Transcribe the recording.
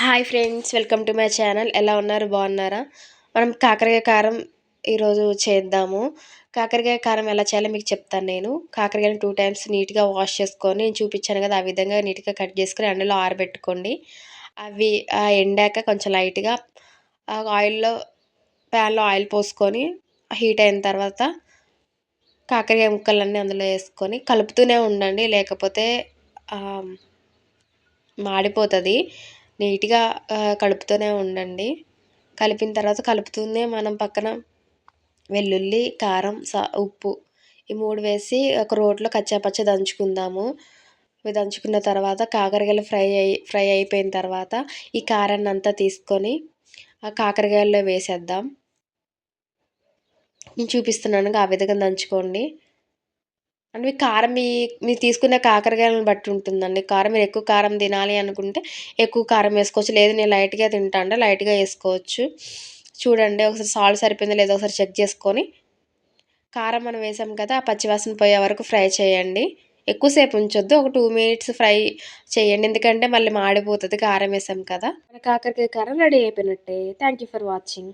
Hi friends welcome to my channel. ఎలా ఉన్నారు? బాగున్నారా? మనం కాకరకాయ కారం ఈరోజు చేద్దాము. కాకరకాయ కారం ఎలా చేయాలో మీకు చెప్తాను నేను. కాకరకాయని టూ టైమ్స్ నీట్గా వాష్ చేసుకొని నేను చూపించాను కదా ఆ విధంగా నీట్గా కట్ చేసుకొని అందులో ఆరబెట్టుకోండి. అవి ఎండాక కొంచెం లైట్గా ఆయిల్లో ప్యాన్లో ఆయిల్ పోసుకొని హీట్ అయిన తర్వాత కాకరకాయ ముక్కలన్నీ అందులో వేసుకొని కలుపుతూనే ఉండండి. లేకపోతే మాడిపోతుంది. నీట్గా కలుపుతూనే ఉండండి. కలిపిన తర్వాత కలుపుతూనే మనం పక్కన వెల్లుల్లి కారం సా ఉప్పు ఈ మూడు వేసి ఒక రోట్లో కచ్చాపచ్చ దంచుకుందాము. ఇవి దంచుకున్న తర్వాత కాకరకాయలు ఫ్రై అయి ఫ్రై అయిపోయిన తర్వాత ఈ కారాన్ని అంతా తీసుకొని ఆ కాకరకాయల్లో వేసేద్దాం. నేను చూపిస్తున్నాను ఆ విధంగా దంచుకోండి. అంటే మీ కారం మీ మీరు తీసుకున్న కాకరకాయలను బట్టి ఉంటుందండి. కారం మీరు ఎక్కువ కారం తినాలి అనుకుంటే ఎక్కువ కారం వేసుకోవచ్చు. లేదు నేను లైట్గా తింటా అంటే లైట్గా వేసుకోవచ్చు. చూడండి ఒకసారి సాల్ట్ సరిపోయిందో లేదో ఒకసారి చెక్ చేసుకొని. కారం మనం వేసాం కదా ఆ పచ్చివాసన పోయే వరకు ఫ్రై చేయండి. ఎక్కువసేపు ఉంచొద్దు. ఒక టూ మినిట్స్ ఫ్రై చేయండి. ఎందుకంటే మళ్ళీ మాడిపోతుంది కారం వేసాం కదా. కాకరకాయ కారం రెడీ అయిపోయినట్టే. Thank you for watching.